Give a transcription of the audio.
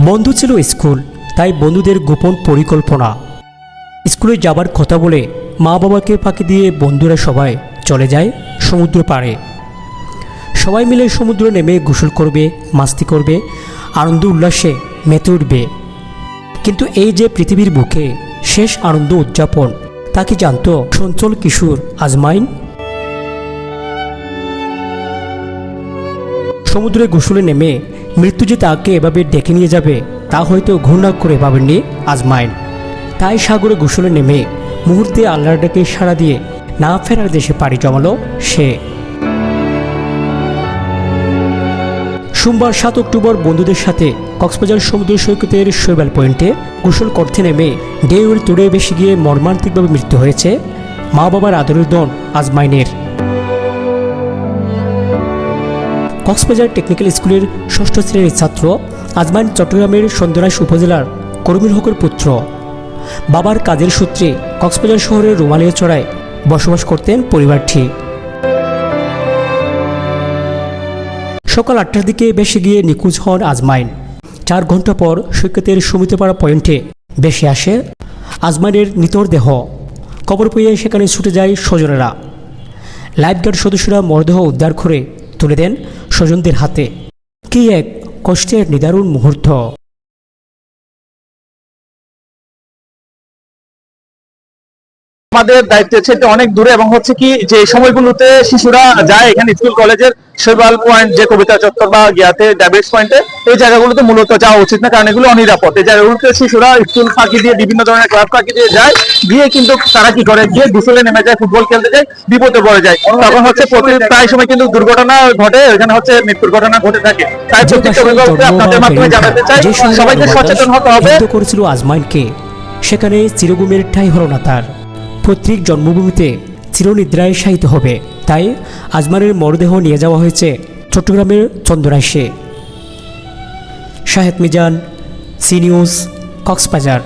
বন্ধু ছিল স্কুল, তাই বন্ধুদের গোপন পরিকল্পনা। স্কুলে যাবার কথা বলে মা বাবাকে ফাঁকি দিয়ে বন্ধুরা সবাই চলে যায় সমুদ্র পাড়ে। সবাই মিলে সমুদ্রে নেমে গোসল করবে, মাস্তি করবে, আনন্দ উল্লাসে মেতে উঠবে। কিন্তু এই যে পৃথিবীর বুকে শেষ আনন্দ উদযাপন, তা কি জানতো সঞ্চল কিশোর আজমাইন? সমুদ্রে গোসলে নেমে মৃত্যু যে তাকে এভাবে ডেকে নিয়ে যাবে, তা হয়তো ঘূর্ণা করে ভাবেননি আজমাইন তাই সাগরে গোসলে নেমে মুহূর্তে আল্লাহর ডাকে সাড়া দিয়ে না ফেরার দেশে পাড়ি জমালো সে। সোমবার সাত অক্টোবর বন্ধুদের সাথে কক্সবাজার সমুদ্র সৈকতের শৈবাল পয়েন্টে গোসল করতে নেমে ডেউর তোড়ে বেশি গিয়ে মর্মান্তিকভাবে মৃত্যু হয়েছে মা বাবার আদরের দন আজমাইনের কক্সবাজার টেকনিক্যাল স্কুলের ষষ্ঠ শ্রেণির ছাত্র আজমাইন চট্টগ্রামের সন্দরাইশ উপজেলার কর্মীর হকের পুত্র। বাবার কাজের সূত্রে কক্সবাজার শহরের রুমালিয়া চড়ায় বসবাস করতেন পরিবারটি। সকাল আটটার দিকে বেশি গিয়ে নিখোঁজ হন আজমাইন। চার ঘণ্টা পর সৈকতের সুমিতপাড়া পয়েন্টে বেশি আসে আজমাইনের নিতর দেহ। কবর পেয়ে সেখানে ছুটে যায় স্বজনেরা। লাইফগার্ড সদস্যরা মরদেহ উদ্ধার করে তুলে দেন স্বজনদের হাতে। কি এক কষ্টের নিদারুণ মুহূর্ত। আমাদের দায়িত্ব এটা অনেক দূরে এবং হচ্ছে কি যে সময়গুলোতে শিশুরা যায় এখানে স্কুল কলেজের শৈবাল পয়েন্ট যে কবিতা চত্বর বা গিয়াতে ডায়াবেটিস পয়েন্টে এই জায়গাগুলোতে মূলত যাওয়া উচিত না কারণ এগুলো অনিরাপদ। এই জায়গাগুলোতে শিশুরা স্কুল ফাঁকি দিয়ে বিভিন্ন ধরনের ক্লাব ফাঁকি দিয়ে যায় গিয়ে কিন্তু তারা কি করে? গিয়ে গোসলে নেমে যায় ফুটবল খেলতে যায় বিপদে পড়ে যায়। তখন হচ্ছে প্রতি প্রায় সময় কিন্তু দুর্ঘটনা ঘটে এখানে হচ্ছে মৃত্যুর ঘটনা ঘটে থাকে। তাই প্রত্যেকটা অভিভাবককে আপনাদের মাধ্যমে জানাতে চাই সবাইকে সচেতন হতে হবে। করেছিল আজমাইনকে। সেখানে চিরগুমের ঠাই হল না তার। পৈতৃক জন্মভূমিতে চিরনিদ্রায় শায়িত হবে। তাই আজমারের মরদেহ নিয়ে যাওয়া হয়েছে চট্টগ্রামের চন্দ্রাইশে শাহেদ মিজান, সি নিউজ, কক্সবাজার।